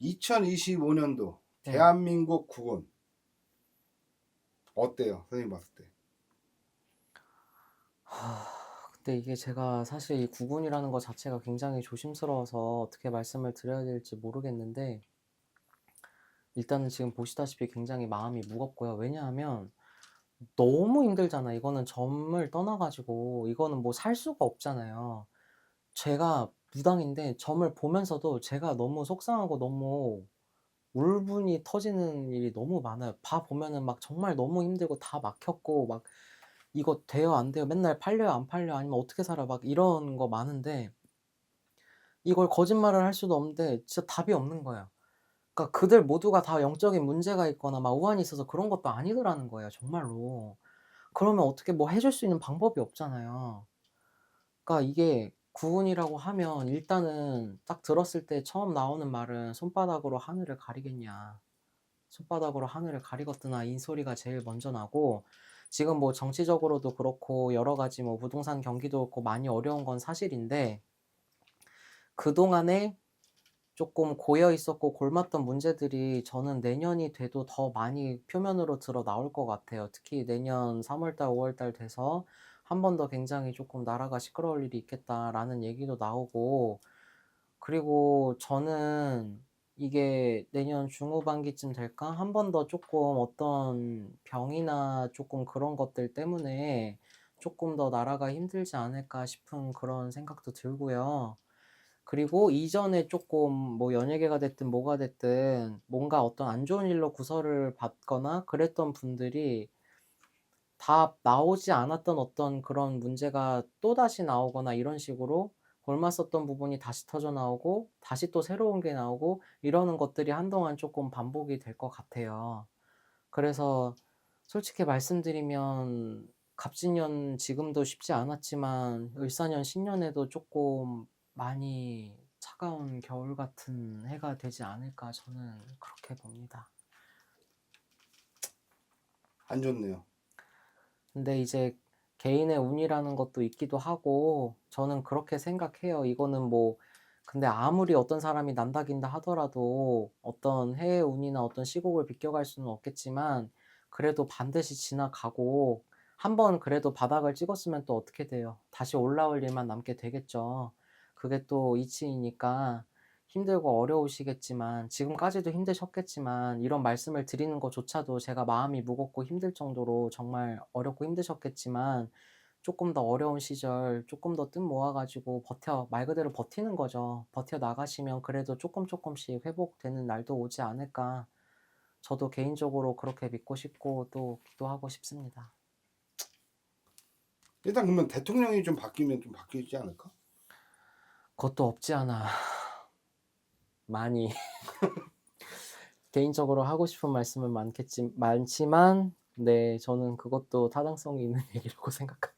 2025년도 네. 대한민국 국군 어때요? 선생님 봤을 때. 하, 근데 이게 제가 사실 이 구군이라는 것 자체가 굉장히 조심스러워서 어떻게 말씀을 드려야 될지 모르겠는데, 일단은 지금 보시다시피 굉장히 마음이 무겁고요. 왜냐하면 너무 힘들잖아. 이거는 점을 떠나가지고, 이거는 뭐 살 수가 없잖아요. 제가 무당인데 점을 보면서도 제가 너무 속상하고 너무 울분이 터지는 일이 너무 많아요. 봐 보면은 막 정말 너무 힘들고 다 막혔고 막 이거 돼요 안 돼요 맨날 팔려요 안 팔려 아니면 어떻게 살아 막 이런 거 많은데 이걸 거짓말을 할 수도 없는데 진짜 답이 없는 거예요. 그러니까 그들 모두가 다 영적인 문제가 있거나 막 우환이 있어서 그런 것도 아니더라는 거예요 정말로. 그러면 어떻게 뭐 해줄 수 있는 방법이 없잖아요. 그러니까 이게 구운이라고 하면 일단은 딱 들었을 때 처음 나오는 말은 손바닥으로 하늘을 가리겠냐. 손바닥으로 하늘을 가리겠구나 이 소리가 제일 먼저 나고 지금 뭐 정치적으로도 그렇고 여러 가지 뭐 부동산 경기도 그렇고 많이 어려운 건 사실인데 그동안에 조금 고여 있었고 골맞던 문제들이 저는 내년이 돼도 더 많이 표면으로 드러 나올 것 같아요. 특히 내년 3월달, 5월달 돼서 한 번 더 굉장히 조금 나라가 시끄러울 일이 있겠다라는 얘기도 나오고 그리고 저는 이게 내년 중후반기쯤 될까? 한 번 더 조금 어떤 병이나 조금 그런 것들 때문에 조금 더 나라가 힘들지 않을까 싶은 그런 생각도 들고요. 그리고 이전에 조금 뭐 연예계가 됐든 뭐가 됐든 뭔가 어떤 안 좋은 일로 구설을 받거나 그랬던 분들이 다 나오지 않았던 어떤 그런 문제가 또 다시 나오거나 이런 식으로 골맞섰던 부분이 다시 터져 나오고 다시 또 새로운 게 나오고 이러는 것들이 한동안 조금 반복이 될 것 같아요. 그래서 솔직히 말씀드리면 갑진년 지금도 쉽지 않았지만 을사년 신년에도 조금 많이 차가운 겨울 같은 해가 되지 않을까 저는 그렇게 봅니다. 안 좋네요. 근데 이제 개인의 운이라는 것도 있기도 하고 저는 그렇게 생각해요. 이거는 뭐 근데 아무리 어떤 사람이 난다긴다 하더라도 어떤 해의 운이나 어떤 시국을 비껴갈 수는 없겠지만 그래도 반드시 지나가고 한 번 그래도 바닥을 찍었으면 또 어떻게 돼요? 다시 올라올 일만 남게 되겠죠. 그게 또 이치이니까 힘들고 어려우시겠지만 지금까지도 힘드셨겠지만 이런 말씀을 드리는 것조차도 제가 마음이 무겁고 힘들 정도로 정말 어렵고 힘드셨겠지만 조금 더 어려운 시절 조금 더뜸 모아가지고 버텨 말 그대로 버티는 거죠. 버텨 나가시면 그래도 조금 조금씩 회복되는 날도 오지 않을까. 저도 개인적으로 그렇게 믿고 싶고 또 기도하고 싶습니다. 일단 그러면 대통령이 좀 바뀌면 좀 바뀌지 않을까? 그것도 없지 않아. 많이 개인적으로 하고 싶은 말씀은 많겠지 많지만 네 저는 그것도 타당성이 있는 얘기라고 생각합니다.